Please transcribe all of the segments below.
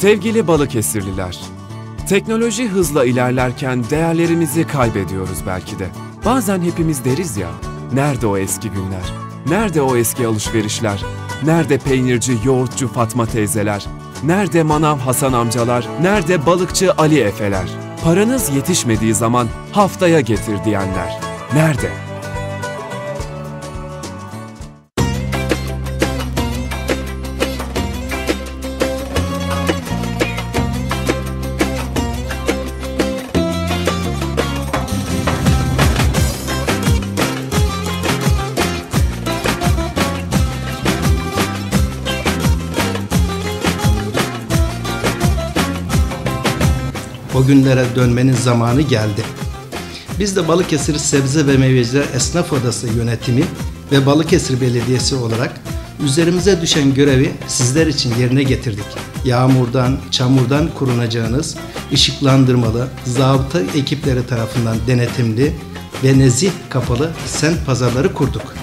Sevgili Balıkesirliler, teknoloji hızla ilerlerken değerlerimizi kaybediyoruz belki de. Bazen hepimiz deriz ya, nerede o eski günler? Nerede o eski alışverişler? Nerede peynirci, yoğurtçu Fatma teyzeler? Nerede manav Hasan amcalar? Nerede balıkçı Ali efeler? Paranız yetişmediği zaman haftaya getir diyenler. Nerede? O günlere dönmenin zamanı geldi. Biz de Balıkesir Sebze ve Meyveciler Esnaf Odası yönetimi ve Balıkesir Belediyesi olarak üzerimize düşen görevi sizler için yerine getirdik. Yağmurdan, çamurdan korunacağınız ışıklandırmalı, zabıta ekipleri tarafından denetimli ve nezih kapalı sent pazarları kurduk.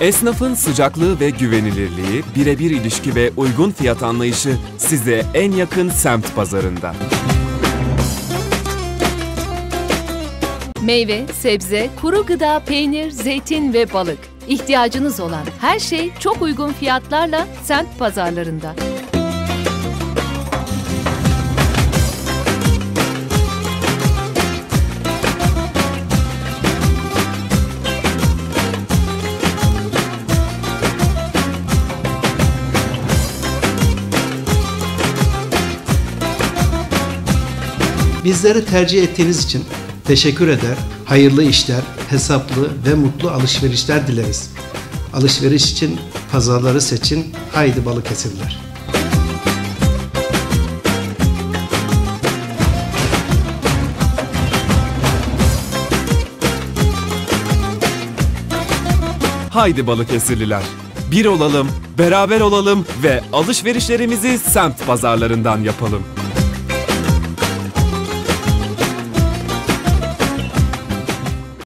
Esnafın sıcaklığı ve güvenilirliği, birebir ilişki ve uygun fiyat anlayışı size en yakın semt pazarında. Meyve, sebze, kuru gıda, peynir, zeytin ve balık. İhtiyacınız olan her şey çok uygun fiyatlarla semt pazarlarında. Bizleri tercih ettiğiniz için teşekkür eder, hayırlı işler, hesaplı ve mutlu alışverişler dileriz. Alışveriş için pazarları seçin, haydi Balıkesirler. Haydi Balıkesirliler, bir olalım, beraber olalım ve alışverişlerimizi semt pazarlarından yapalım.